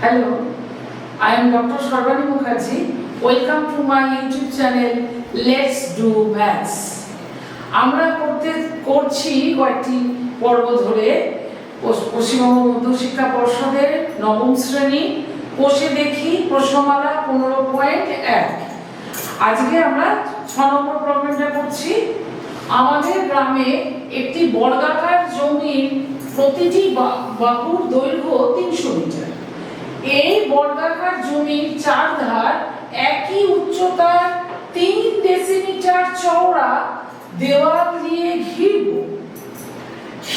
Hello, I am Dr. Sharvani Mukherjee. Welcome to my YouTube channel Let's Do Maths. আমরা করতে করছি কয়েকটি পর্ব ধরে পশ- পশ্চিমবঙ্গ মধ্যশিক্ষা পর্ষদের নবম শ্রেণি কোষে দেখি প্রশ্নমালা পনেরো পয়েন্ট এক আজকে আমরা ছ নম্বর প্রবলেমটা করছি আমাদের গ্রামে একটি বর্গাকার জমির প্রতিটি বাহুর দৈর্ঘ্য তিনশো মিটার এই বর্গাকার জমির চার ধার একই উচ্চতার তিন ডেসিমিটার চওড়া দেওয়াল দিয়ে ঘিরব।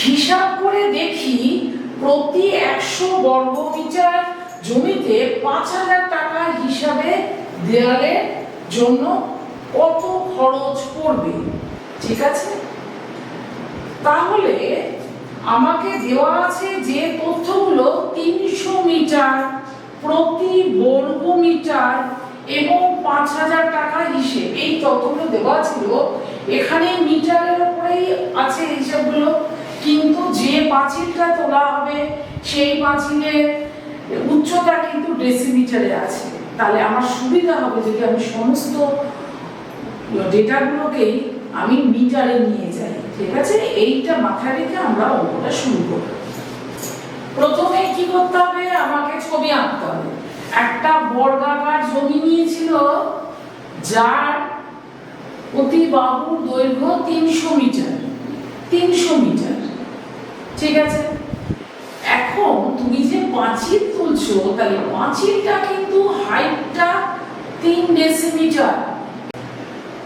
হিসাব করে দেখি প্রতি একশো বর্গ মিটার জমিতে পাঁচ হাজার টাকা হিসাবে দেওয়ালের জন্য কত খরচ পড়বে? ঠিক আছে? তাহলে আমাকে দেওয়া আছে যে তথ্যগুলো তিনশো মিটার প্রতি বর্গ মিটার এবং পাঁচ হাজার টাকা হিসেব। এই তথ্যগুলো দেওয়া ছিল, এখানে মিটারের উপরেই আছে হিসাবগুলো। কিন্তু যে পাঁচিলটা তোলা হবে, সেই পাঁচিলের উচ্চতা কিন্তু ডেসিমিটারে আছে। তাহলে আমার সুবিধা হবে যদি আমি সমস্ত ডেটাগুলোকেই আমি মিটারে নিয়ে যাই। ঠিক আছে? এইটা মাথায় রেখে আমরা অঙ্কটা শুরু করব প্রথমে কি করতে হবে? আমাকে ছবি আঁকতে হবে। একটা বর্গাকার জমি নিয়েছিল, যার প্রতি বাহুর দৈর্ঘ্য তিনশো মিটার। তিনশো মিটার। ঠিক আছে? এখন তুমি যে পাঁচিল তুলছো, তাহলে পাঁচিলটা কিন্তু হাইটটা তিন ডেসিমিটার।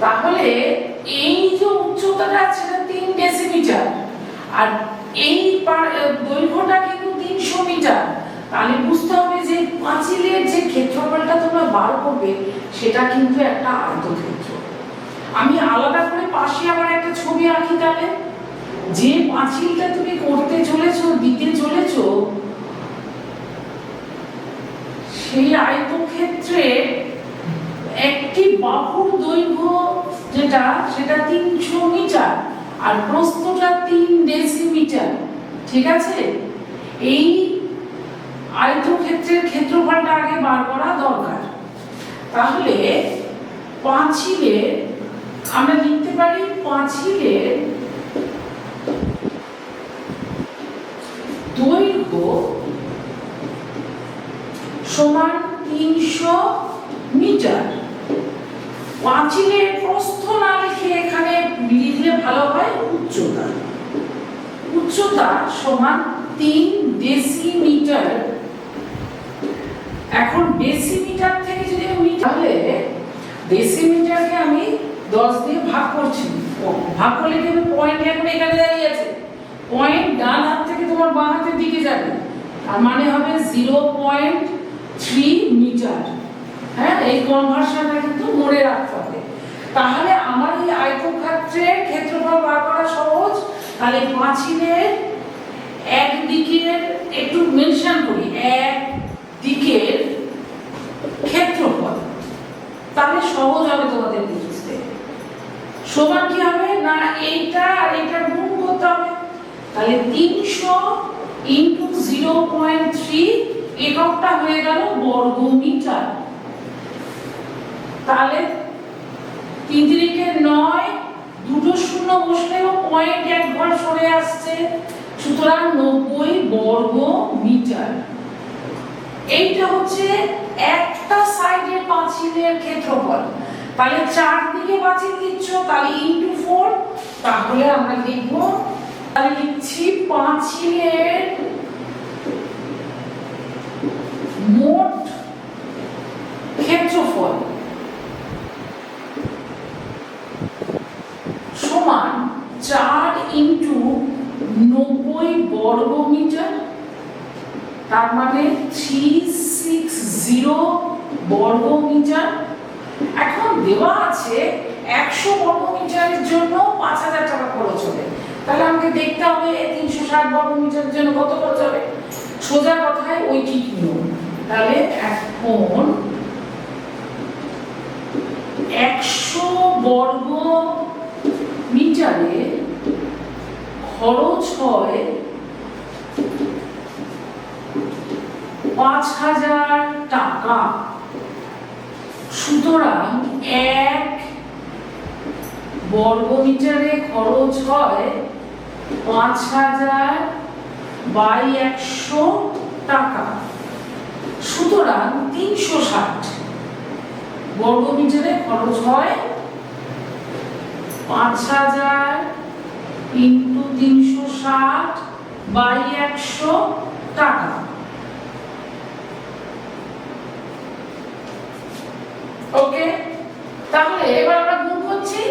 তাহলে এই যে উচ্চতাটা আছে তিন ডেসিমিটার আর এই দৈর্ঘ্যটা কিন্তু তিনশো মিটার তাহলে বুঝতে হবে যে পাঁচিলের যে ক্ষেত্রফলটা তোমরা বার করবে, সেটা কিন্তু একটা আয়তক্ষেত্র। আমি আলাদা করে পাশে আবার একটা ছবি আঁকি তাহলে। যে পাঁচিলটা তুমি করতে চলেছো, দিতে চলেছো, সেই আয়তক্ষেত্রে একটি বাহুর দৈর্ঘ্য যেটা, সেটা তিনশো মিটার আর প্রস্থটা তিন ডেসিমিটার ঠিক আছে? এই আয়তক্ষেত্রের ক্ষেত্রফলটা আগে বার করা দরকার। তাহলে পাঁচিলে, আমরা লিখতে পারি পাঁচিলের দৈর্ঘ্য সমান তিনশো মিটার। পাঁচিলের প্রস্থ না লিখে এখানে ভালো হয়? উচ্চতা। উচ্চতা সমান তিন ডেসিমিটার এখন ডেসিমিটার থেকে যদি আমি তাহলে ডেসিমিটারকে আমি দশ দিয়ে ভাগ করছি। ভাগ করলে কি পয়েন্ট এখন এখানে দাঁড়িয়ে আছে? পয়েন্ট ডান হাত থেকে তোমার বাঁ হাতের দিকে যাবে। তার মানে হবে জিরো পয়েন্ট থ্রি মিটার হ্যাঁ এই কনভার্সনটা কিন্তু মনে রাখতে হবে। তাহলে আমার এই আয়তক্ষেত্রের ক্ষেত্রফল বার করা সহজ। তাহলে পাঁচিলের এক দিকের একটু মেনশন করি, এক দিকের ক্ষেত্রফল। তাহলে সহজ হবে তোমাদের বুঝতে। সমান কি হবে? না, এইটা আর এইটা গুণ করতে হবে। তাহলে তিনশো ইন্টু জিরো পয়েন্ট থ্রি এককটা হয়ে গেল বর্গ মিটার তাহলে তিন তিরিকে নয়, দুটো শূন্য বসলেও পয়েন্ট এক ঘর সরে আসছে। সুতরাং নব্বই বর্গ মিটার। এইটা হচ্ছে একটা সাইডের পাঁচিলের ক্ষেত্রফল। তাহলে চার দিকে পাঁচিল দিচ্ছ, তাহলে ইন্টু ফোর তাহলে আমরা লিখব, তাহলে লিখছি পাঁচিলের মোট ক্ষেত্রফল সমান চার ইন্টু নব্বই বর্গ মিটার তার মানে থ্রি সিক্স জিরো বর্গ মিটার এখন দেওয়া আছে একশো বর্গ মিটারের জন্য পাঁচ হাজার টাকা খরচ হবে। তাহলে আমাকে দেখতে হবে তিনশো ষাট বর্গ মিটারের জন্য কত খরচ হবে? সোজা কথায় ওই নিয়ম? তাহলে এখন একশো বর্গ মিটারে খরচ হয় পাঁচ হাজার টাকা। সুতরাং এক বর্গমিটারে খরচ হয় পাঁচ হাজার বাই একশো টাকা। সুতরাং তিনশো ষাট বর্গমিটারে খরচ হয় পাঁচ হাজার ইন্টু তিনশো ষাট বাই একশো টাকা। তাহলে এবার আমরা গুণ করছি।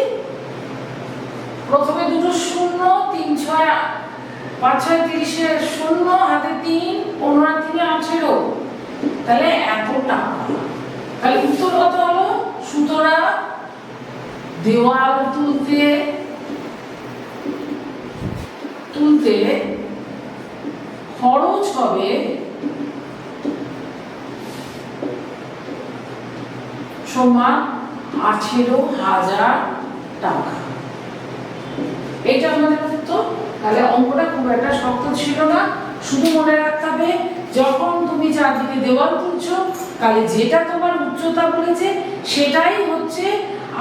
প্রথমে দুটো শূন্য, তিন ছয় পাঁচ ছয় তিরিশে শূন্য, হাতে তিন, পনেরো তিনে আঠেরো। তাহলে এতটা। তাহলে উত্তর কত হলো? সুতরাং দেওয়াল তুলতে তুলতে খরচ হবে সমান আঠেরো হাজার টাকা। এটা আমাদের উত্তর তাহলে অঙ্কটা খুব একটা শক্ত ছিল না। শুধু মনে রাখতে হবে, যখন তুমি চারদিকে দেওয়াল তুলছো, তাহলে যেটা তোমার উচ্চতা বলেছে, সেটাই হচ্ছে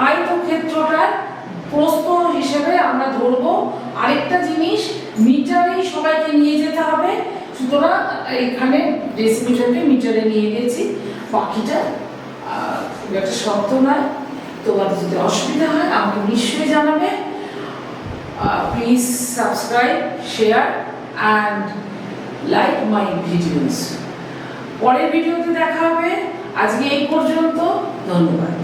আয়তক্ষেত্রটার প্রস্থ হিসেবে আমরা ধরবো। আরেকটা জিনিস, মিটারেই সবাইকে নিয়ে যেতে হবে। সুতরাং এখানে ডেসিমিটারকে মিটারে নিয়ে গেছি। বাকিটা একটা শক্ত নয়। তোমাদের যদি অসুবিধা হয়, আমাকে নিশ্চয়ই জানাবে। Please subscribe share and like my videos পরের ভিডিওতে দেখা হবে। আজকে এই পর্যন্ত, ধন্যবাদ।